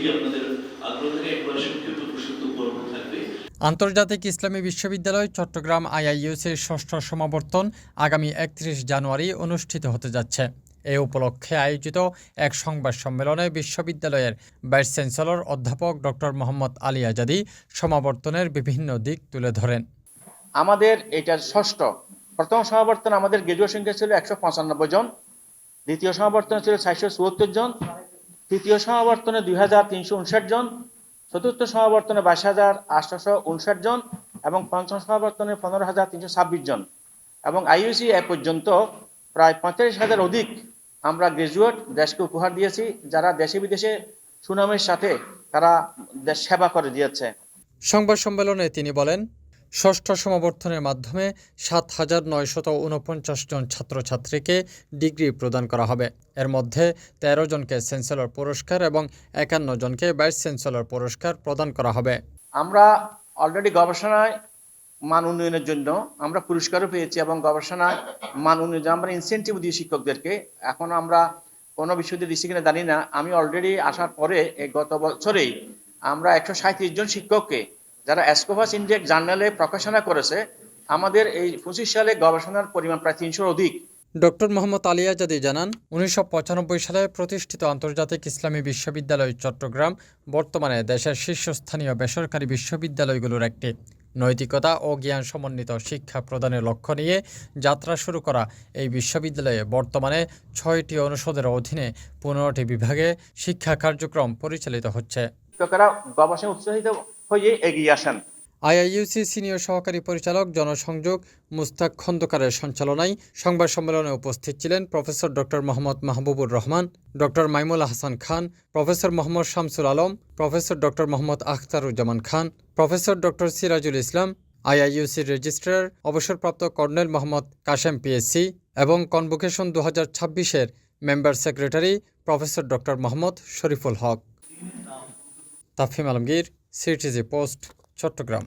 যদি আপনাদের আগ্রহ থাকে একবার সংক্ষিপ্ত প্রসঙ্গ পর্ব থাকবে। আন্তর্জাতিক ইসলামী বিশ্ববিদ্যালয় চট্টগ্রাম আইআইইউসির ষষ্ঠ সমাবর্তন আগামী একত্রিশ জানুয়ারি অনুষ্ঠিত হতে যাচ্ছে। এ উপলক্ষে আয়োজিত এক সংবাদ সম্মেলনে বিশ্ববিদ্যালয়ের ভাইস চ্যান্সেলর অধ্যাপক ডক্টর মোহাম্মদ আলী আজাদি সমাবর্তনের বিভিন্ন দিক তুলে ধরেন। আমাদের এটা ষষ্ঠ প্রথম সমাবর্তন আমাদের গ্রাজুয়েট সংখ্যা ছিল একশো পঁচানব্বই জন দ্বিতীয় সমাবর্তন ছিল চারশো চুয়াত্তর জন তৃতীয় সমাবর্তনে দুই হাজার তিনশো উনষাট জন, চতুর্থ সমাবর্তনে বাইশ হাজার আটশোশো উনষাট জন এবং পঞ্চম সমাবর্তনে পনেরো হাজার তিনশো ছাব্বিশ জন। এবং আইইউসি এ পর্যন্ত প্রায় পঁয়তাল্লিশ হাজার অধিক আমরা গ্রাজুয়েট দেশকে উপহার দিয়েছি, যারা দেশে বিদেশে সুনামের সাথে তারা দেশ সেবা করে দিয়েছে। সংবাদ সম্মেলনে তিনি বলেন ষষ্ঠ সমাবর্তনের মাধ্যমে সাত হাজার নয়শত উনপঞ্চাশ জন ছাত্রছাত্রীকে ডিগ্রি প্রদান করা হবে। এর মধ্যে তেরো জনকে চ্যান্সেলর পুরস্কার এবং একান্ন জনকে ভাইস চ্যান্সেলর পুরস্কার প্রদান করা হবে। আমরা অলরেডি গবেষণায় মান উন্নয়নের জন্য আমরা পুরস্কারও পেয়েছি এবং গবেষণায় মান উন্নয়ন আমরা ইনসেন্টিভ দিই শিক্ষকদেরকে। এখন আমরা কোনো বিশ্ববিদ্যালয় দিচ্ছি কিনা জানি না। আমি অলরেডি আসার পরে গত বছরেই আমরা একশো সাঁত্রিশ জন শিক্ষককে যারা অ্যাসকোভাস ইন্ডেক্স জার্নালে প্রকাশনা করেছে আমাদের এই পঁচিশ সালে গবেষণার পরিমাণ প্রায় তিনশোর অধিক। ডক্টর মোহাম্মদ আলী আজাদি জানান উনিশশো পঁচানব্বই সালে প্রতিষ্ঠিত আন্তর্জাতিক ইসলামী বিশ্ববিদ্যালয় চট্টগ্রাম বর্তমানে দেশের শীর্ষস্থানীয় বেসরকারি বিশ্ববিদ্যালয়গুলোর একটি। নৈতিকতা ও জ্ঞান সমন্বিত শিক্ষা প্রদানের লক্ষ্য নিয়ে যাত্রা শুরু করা এই বিশ্ববিদ্যালয়ে বর্তমানে ছয়টি অনুষদের অধীনে পনেরোটি বিভাগে শিক্ষা কার্যক্রম পরিচালিত হচ্ছে। গবেষণায় উৎসাহিত হয়ে এগিয়ে আসেন। আইআইইউসি সিনিয়র সহকারী পরিচালক জনসংযোগ মুস্তাক খন্দকারের সঞ্চালনায় সংবাদ সম্মেলনে উপস্থিত ছিলেন professor doctor Mohammad Mahbubur Rahman, doctor Maimul Hasan Khan, professor Mohammad Shamsul Alam, professor doctor Mohammad Akhtaruzzaman Khan, professor doctor Sirajul Islam আইআইইউসির registrar, অবসরপ্রাপ্ত কর্নেল মোহাম্মদ কাশেম পিএসসি এবং কনভোকেশন দু হাজার ছাব্বিশের member secretary professor doctor Mohammad Shariful Haque. Tafim Alamgir CTG post Chattogram.